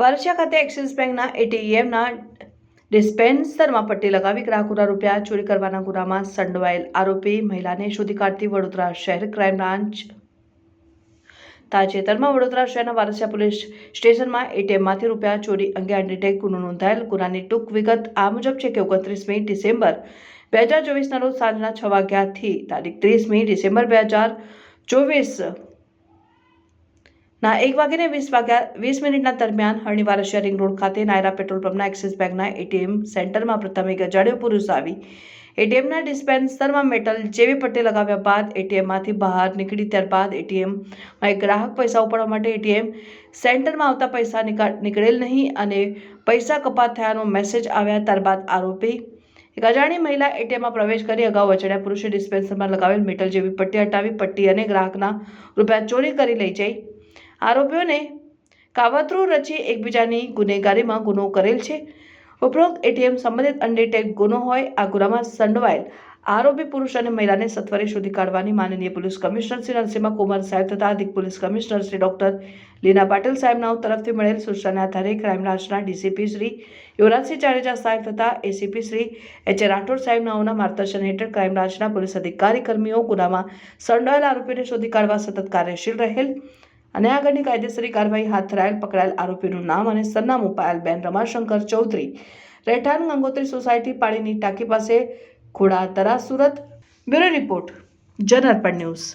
વારસિયા ખાતે એક્સિસ બેંકના એટીએમના ડિસ્પેન્સરમાં પટ્ટી લગાવી ગ્રાહકોના રૂપિયા ચોરી કરવાના ગુનામાં સંડોવાયેલ આરોપી મહિલાને શોધી કાઢતી વડોદરા શહેર ક્રાઇમ બ્રાન્ચ. તાજેતરમાં વડોદરા શહેરના વારસિયા પોલીસ સ્ટેશનમાં એટીએમમાંથી રૂપિયા ચોરી અંગે અનડિટેક ગુનો નોંધાયેલ ગુનાની ટૂંક વિગત આ મુજબ છે કે ઓગણત્રીસમી ડિસેમ્બર બે હજાર ચોવીસના રોજ સાંજના છ વાગ્યાથી તારીખ ત્રીસમી ડિસેમ્બર બે હજાર ચોવીસ ના, એક વાગ્યાને વીસ વાગ્યા, વીસ મિનિટના દરમિયાન હરણી શેરિંગ રોડ ખાતે નાયરા પેટ્રોલ પંપના એક્સિસ બેંકના એટીએમ સેન્ટરમાં પ્રથમ એક અજાણ્યો પુરુષ આવી. એટીએમના ડિસ્પેન્સરમાં મેટલ જેવી પટ્ટી લગાવ્યા બાદ એટીએમમાંથી બહાર નીકળી ત્યારબાદ એટીએમમાં એક ગ્રાહક પૈસા ઉપાડવા માટે એટીએમ સેન્ટરમાં આવતા પૈસા નીકળેલ નહીં અને પૈસા કપાત થયાનો મેસેજ આવ્યા ત્યારબાદ આરોપી એક અજાણી મહિલા એટીએમમાં પ્રવેશ કરી અગાઉ અજાણ્યા પુરુષે ડિસ્પેન્સરમાં લગાવેલ મેટલ જેવી પટ્ટી હટાવી, પટ્ટી અને ગ્રાહકના રૂપિયા ચોરી કરી લઈ જઈ. આરોપીઓને કાવતરું રચી એકબીજાની ગુનેગારીમાં ગુનો કરેલ છે. ઉપરોક્ત એટીએમ સંબંધિત અંડરટેક ગુનો હોય, આ ગુનામાં સંડવાયેલ આરોપી પુરુષ અને મહિલાને સત્વરે શોધી કાઢવાની માનનીય પોલીસ કમિશનર શ્રી નરસિંહ કુમાર સાહેબ તથા અધિક police commissioner Shri doctor Leena Patil સાહેબના તરફથી મળેલ સૂચનાના આધારે ક્રાઇમ બ્રાન્ચના ડીસીપી શ્રી યુવરાજસિંહ જાડેજા સાહેબ તથા એસીપી શ્રી એચ રાઠોડ સાહેબનાઓના માર્ગદર્શન હેઠળ ક્રાઇમ બ્રાન્ચના પોલીસ અધિકારી કર્મીઓ ગુનામાં સંડોવાયેલ આરોપીને શોધી કાઢવા સતત કાર્યશીલ રહેલ. અને આગળની કાયદેસરી કાર્યવાહી હાથ ધરાયેલ, પકડાયેલ આરોપીનું નામ અને સરનામું પાયલબેન રમાશંકર ચૌધરી. રહેઠાણ ગંગોત્રી સોસાયટી પાણીની ટાંકી પાસે Khodadara Surat. Bureau report Janarpan news.